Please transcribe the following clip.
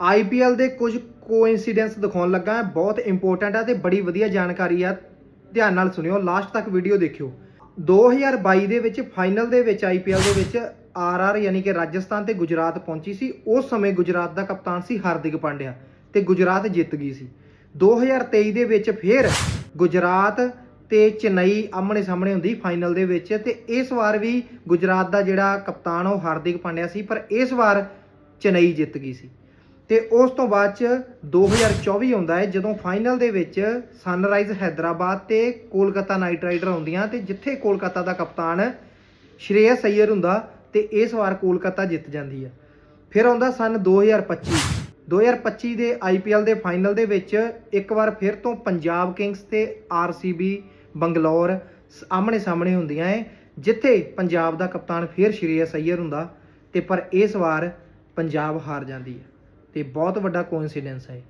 IPL ਦੇ ਕੁਝ coincidence ਦਿਖਾਉਣ ਲੱਗਾ ਹਾਂ। ਬਹੁਤ ਇੰਪੋਰਟੈਂਟ ਆ ਤੇ ਬੜੀ ਵਧੀਆ ਜਾਣਕਾਰੀ ਆ। ਧਿਆਨ ਨਾਲ ਸੁਣਿਓ ਲਾਸਟ ਤੱਕ ਵੀਡੀਓ ਦੇਖਿਓ। 2022 ਦੇ ਵਿੱਚ ਫਾਈਨਲ ਦੇ ਵਿੱਚ ਆਈਪੀਐਲ ਦੇ ਵਿੱਚ ਆਰਆਰ ਯਾਨੀ ਕਿ ਰਾਜਸਥਾਨ ਤੇ ਗੁਜਰਾਤ ਪਹੁੰਚੀ ਸੀ। ਉਸ ਸਮੇਂ ਗੁਜਰਾਤ ਦਾ ਕਪਤਾਨ ਸੀ ਹਾਰਦਿਕ ਪਾਂਡਿਆ ਤੇ ਗੁਜਰਾਤ ਜਿੱਤ ਗਈ ਸੀ। 2023 ਦੇ ਵਿੱਚ ਫਿਰ ਗੁਜਰਾਤ ਤੇ ਚੇਨਈ ਆਮਣੇ ਸਾਹਮਣੇ ਹੁੰਦੀ ਫਾਈਨਲ ਦੇ ਵਿੱਚ ਤੇ ਇਸ ਵਾਰ ਵੀ ਗੁਜਰਾਤ ਦਾ ਜਿਹੜਾ ਕਪਤਾਨ ਉਹ ਹਾਰਦਿਕ ਪਾਂਡਿਆ ਸੀ। ਪਰ ਇਸ ਵਾਰ ਚੇਨਈ ਜਿੱਤ ਗਈ ਸੀ। ਤੇ ਉਸ ਤੋਂ ਬਾਅਦ ਚ 2024 ਆਉਂਦਾ ਹੈ, ਜਦੋਂ ਫਾਈਨਲ ਦੇ ਵਿੱਚ ਸਨਰਾਈਜ਼ ਹੈਦਰਾਬਾਦ ਤੇ ਕੋਲਕਾਤਾ ਨਾਈਟ ਰਾਈਡਰ ਆਉਂਦੀਆਂ ਤੇ ਜਿੱਥੇ ਕੋਲਕਾਤਾ ਦਾ ਕਪਤਾਨ ਸ਼੍ਰੇਅਸ ਅਈਅਰ ਹੁੰਦਾ ਤੇ ਇਸ ਵਾਰ ਕੋਲਕਾਤਾ ਜਿੱਤ ਜਾਂਦੀ ਹੈ। ਫਿਰ ਆਉਂਦਾ ਸਨ 2025 2025 ਦੇ ਆਈਪੀਐਲ ਦੇ ਫਾਈਨਲ ਦੇ ਵਿੱਚ ਇੱਕ ਵਾਰ ਫਿਰ ਤੋਂ ਪੰਜਾਬ ਕਿੰਗਸ ਤੇ ਆਰਸੀਬੀ ਬੰਗਲੌਰ ਆਮਣੇ ਸਾਹਮਣੇ ਹੁੰਦੀਆਂ ਏ ਜਿੱਥੇ ਪੰਜਾਬ ਦਾ ਕਪਤਾਨ ਫਿਰ ਸ਼੍ਰੇਅਸ ਅਈਅਰ ਹੁੰਦਾ ਤੇ ਪਰ ਇਸ ਵਾਰ ਪੰਜਾਬ ਹਾਰ ਜਾਂਦੀ ਹੈ। ਤੇ ਬਹੁਤ ਵੱਡਾ ਕੋਇਨਸੀਡੈਂਸ ਹੈ।